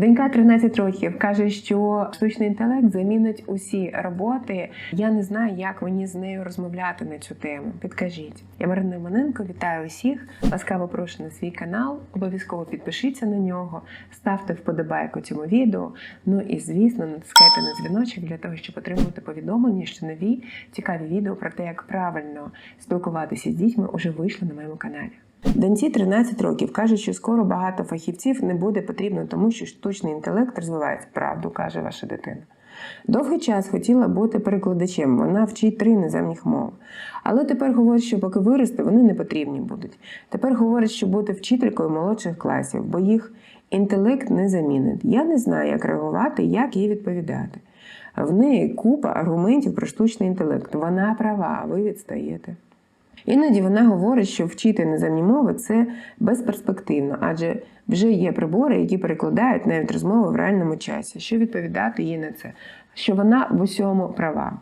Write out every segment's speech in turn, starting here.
Донька 13 років каже, що штучний інтелект замінить усі роботи. Я не знаю, як мені з нею розмовляти на цю тему. Підкажіть. Я Марина Іваненко, вітаю усіх. Ласкаво прошу на свій канал. Обов'язково підпишіться на нього, ставте вподобайку цьому відео. Ну і звісно, натискайте на дзвіночок для того, щоб отримувати повідомлення, що нові цікаві відео про те, як правильно спілкуватися з дітьми, уже вийшли на моєму каналі. Доньці 13 років каже, що скоро багато фахівців не буде потрібно, тому що штучний інтелект розвивається. Правду каже ваша дитина. Довгий час хотіла бути перекладачем, вона вчить три іноземних мов. Але тепер говорить, що поки виросте, вони не потрібні будуть. Тепер говорить, що бути вчителькою молодших класів, бо їх інтелект не замінить. Я не знаю, як реагувати, як їй відповідати. В неї купа аргументів про штучний інтелект. Вона права, ви відстаєте. Іноді вона говорить, що вчити іноземні мови це безперспективно, адже вже є прибори, які перекладають навіть розмови в реальному часі. Що відповідати їй на це? Що вона в усьому права.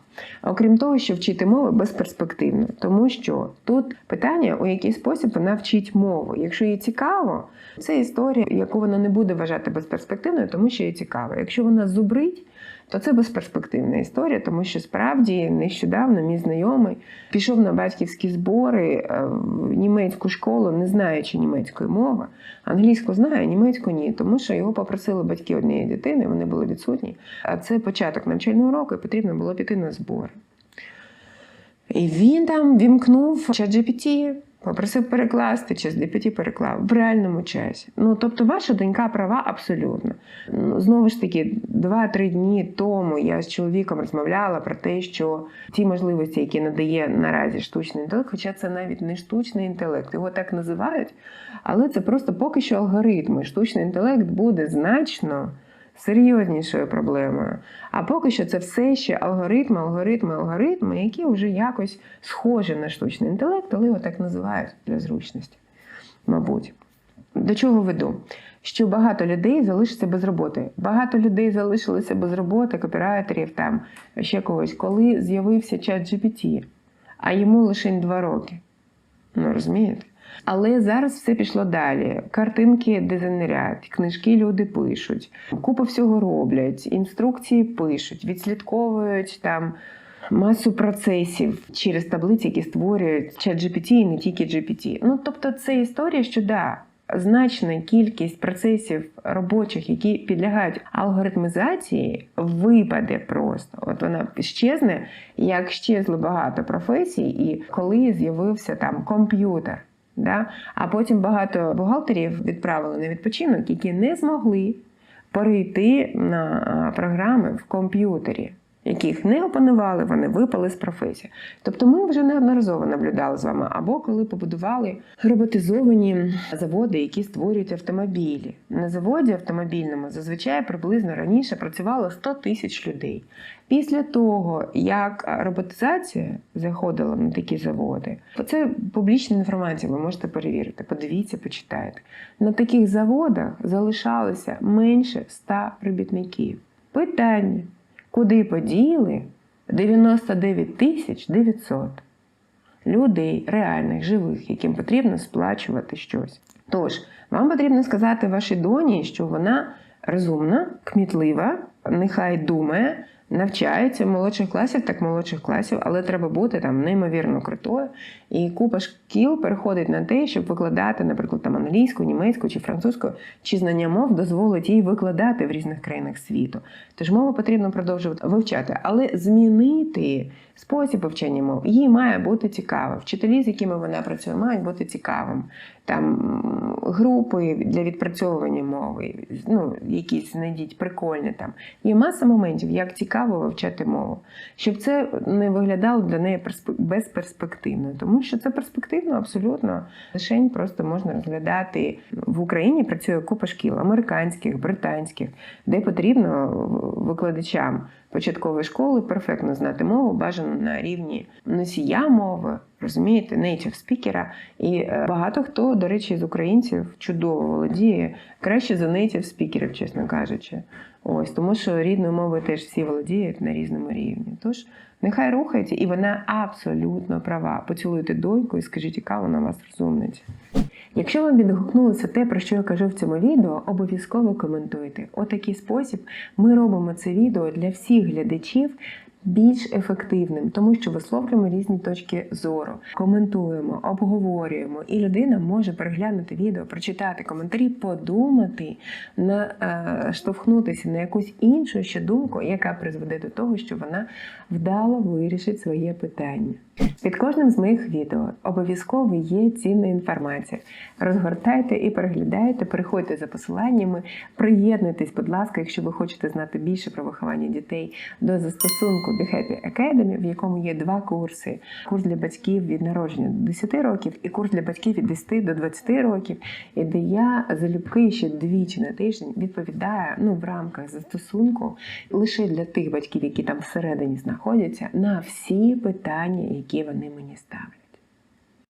Окрім того, що вчити мови безперспективно, тому що тут питання, у який спосіб вона вчить мову. Якщо їй цікаво, це історія, яку вона не буде вважати безперспективною, тому що їй цікаво. Якщо вона зубрить, то це безперспективна історія, тому що справді нещодавно мій знайомий пішов на батьківські збори е, в німецьку школу, не знаючи німецької мови. Англійську знає, німецьку ні, тому що його попросили батьки однієї дитини, вони були відсутні. А це початок навчального року, і потрібно було піти на збори. І він там вімкнув ChatGPT, попросив перекласти, ChatGPT переклав в реальному часі. Ну тобто, ваша донька права абсолютно. Ну, Знову ж таки, 2-3 дні тому я з чоловіком розмовляла про те, що ті можливості, які надає наразі штучний інтелект, хоча це навіть не штучний інтелект, його так називають, але це просто поки що алгоритми. Штучний інтелект буде значно серйознішою проблемою. А поки що це все ще алгоритми, алгоритми, алгоритми, які вже якось схожі на штучний інтелект, але його так називають для зручності. Мабуть. До чого веду? Що багато людей залишиться без роботи. Багато людей залишилися без роботи, копірайтерів, там ще когось, коли з'явився чат GPT, а йому лише два роки. Ну, розумієте? Але зараз все пішло далі. Картинки дизайнерять, книжки люди пишуть, купу всього роблять, інструкції пишуть, відслідковують там масу процесів через таблиці, які створюють ChatGPT GPT і не тільки GPT. Ну тобто, це історія, що да. Значна кількість процесів робочих, які підлягають алгоритмізації, випаде просто. От вона щезне, як щезло багато професій, і коли з'явився там комп'ютер. Да? А потім багато бухгалтерів відправили на відпочинок, які не змогли перейти на програми в комп'ютері, яких не опанували, вони випали з професії. Тобто ми вже неодноразово наблюдали з вами, або коли побудували роботизовані заводи, які створюють автомобілі. На заводі автомобільному зазвичай приблизно раніше працювало 100 тисяч людей. Після того, як роботизація заходила на такі заводи, це публічна інформація, ви можете перевірити. Подивіться, почитайте. На таких заводах залишалося менше 100 робітників. Питання: куди поділи 99 тисяч 900 людей, реальних, живих, яким потрібно сплачувати щось. Тож, вам потрібно сказати вашій доні, що вона розумна, кмітлива, нехай думає навчаються молодших класів, так молодших класів, але треба бути там неймовірно крутою. І купа шкіл переходить на те, щоб викладати, наприклад, там англійську, німецьку чи французьку, чи знання мов дозволить їй викладати в різних країнах світу. Тож мову потрібно продовжувати вивчати, але змінити спосіб вивчення мов їй має бути цікаво. Вчителі, з якими вона працює, мають бути цікавим. Там групи для відпрацьовування мови, ну якісь знайдіть прикольні там. Є маса моментів, як цікаво вивчати мову, щоб це не виглядало для неї безперспективно, тому що це перспективно абсолютно. Лишень просто можна розглядати в Україні. Працює купа шкіл американських, британських, де потрібно викладачам початкової школи перфектно знати мову, бажано на рівні носія мови, розумієте, native спікера. І е, багато хто, до речі, з українців чудово володіє краще за native спікерів, чесно кажучи. Ось тому, що рідною мовою теж всі володіють на різному рівні. Тож нехай рухається, і вона абсолютно права. Поцілуйте доньку і скажіть, яка вона вас розумниця. Якщо вам відгукнулося те, про що я кажу в цьому відео, обов'язково коментуйте. У такий спосіб ми робимо це відео для всіх глядачів. Більш ефективним, тому що висловлюємо різні точки зору, коментуємо, обговорюємо, і людина може переглянути відео, прочитати коментарі, подумати, наштовхнутися на якусь іншу ще думку, яка призведе до того, що вона вдало вирішить своє питання. Під кожним з моїх відео обов'язково є цінна інформація. Розгортайте і переглядайте, переходьте за посиланнями, приєднуйтесь, будь ласка, якщо ви хочете знати більше про виховання дітей до застосунку Be Happy Academy, в якому є два курси: курс для батьків від народження до 10 років і курс для батьків від 10 до 20 років, і де я залюбки ще двічі на тиждень відповідаю ну в рамках застосунку лише для тих батьків, які там всередині знаходяться, на всі питання, які вони мені ставлять.